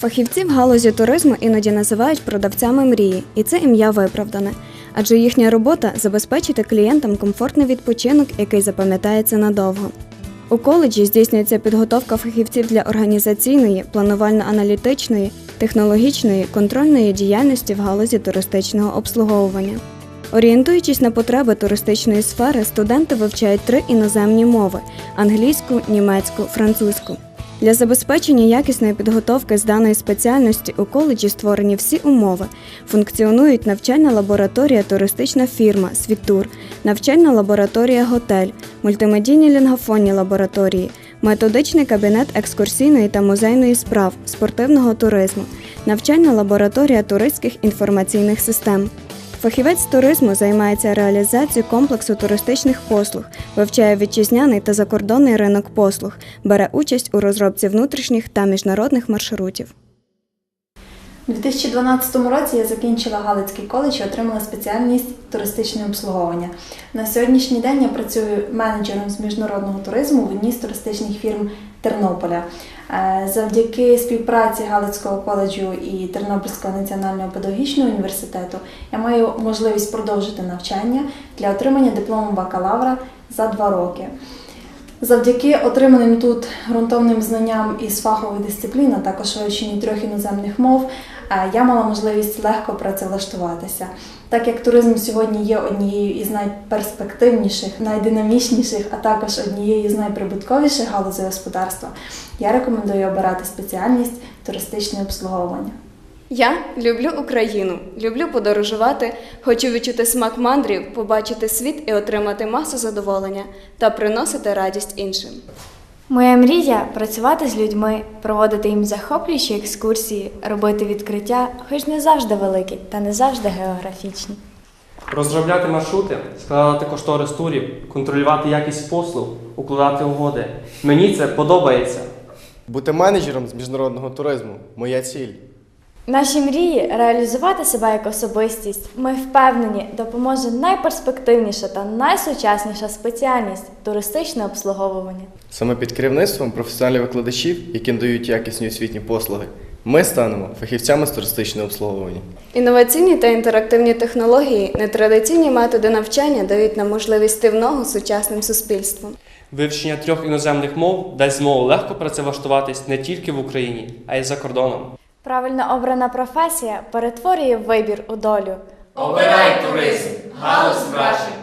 Фахівці в галузі туризму іноді називають продавцями мрії, і це ім'я виправдане. Адже їхня робота забезпечити клієнтам комфортний відпочинок, який запам'ятається надовго. У коледжі здійснюється підготовка фахівців для організаційної, планувально-аналітичної, технологічної, контрольної діяльності в галузі туристичного обслуговування. Орієнтуючись на потреби туристичної сфери, студенти вивчають три іноземні мови англійську, німецьку, французьку. Для забезпечення якісної підготовки з даної спеціальності у коледжі створені всі умови. Функціонують навчальна лабораторія туристична фірма Світур, навчальна лабораторія готель, мультимедійні лінгофонні лабораторії, методичний кабінет екскурсійної та музейної справ, спортивного туризму, навчальна лабораторія туристських інформаційних систем. Фахівець туризму займається реалізацією комплексу туристичних послуг, вивчає вітчизняний та закордонний ринок послуг, бере участь у розробці внутрішніх та міжнародних маршрутів. У 2012 році я закінчила Галицький коледж і отримала спеціальність туристичне обслуговування. На сьогоднішній день я працюю менеджером з міжнародного туризму в одній з туристичних фірм Тернополя. Е, Завдяки співпраці Галицького коледжу і Тернопільського національного педагогічного університету я маю можливість продовжити навчання для отримання диплому бакалавра за два роки. Завдяки отриманим тут ґрунтовним знанням із фахових дисциплін, а також вивченню трьох іноземних мов, е, я мала можливість легко працевлаштуватися. Так як туризм сьогодні є однією із найперспективніших, найдинамічніших, а також однією з найприбутковіших галузей господарства, я рекомендую обирати спеціальність туристичне обслуговування. Я люблю Україну, люблю подорожувати, хочу відчути смак мандрів, побачити світ і отримати масу задоволення та приносити радість іншим. Моя мрія працювати з людьми, проводити їм захоплюючі екскурсії, робити відкриття, хоч не завжди великі та не завжди географічні. Розробляти маршрути, складати кошторис турів, контролювати якість послуг, укладати угоди. Мені це подобається. Бути менеджером з міжнародного туризму моя ціль. Наші мрії реалізувати себе як особистість, ми впевнені, допоможе найперспективніша та найсучасніша спеціальність туристичне обслуговування. Саме під керівництвом професіональних викладачів, які надають якісні освітні послуги, ми станемо фахівцями з туристичного обслуговування. Інноваційні та інтерактивні технології, нетрадиційні методи навчання дають нам можливість йти в ногу сучасним суспільством. Вивчення трьох іноземних мов дасть змогу легко працевлаштуватись не тільки в Україні, а й за кордоном. Правильно обрана професія перетворює вибір у долю. Обирай туризм, галузь вражень.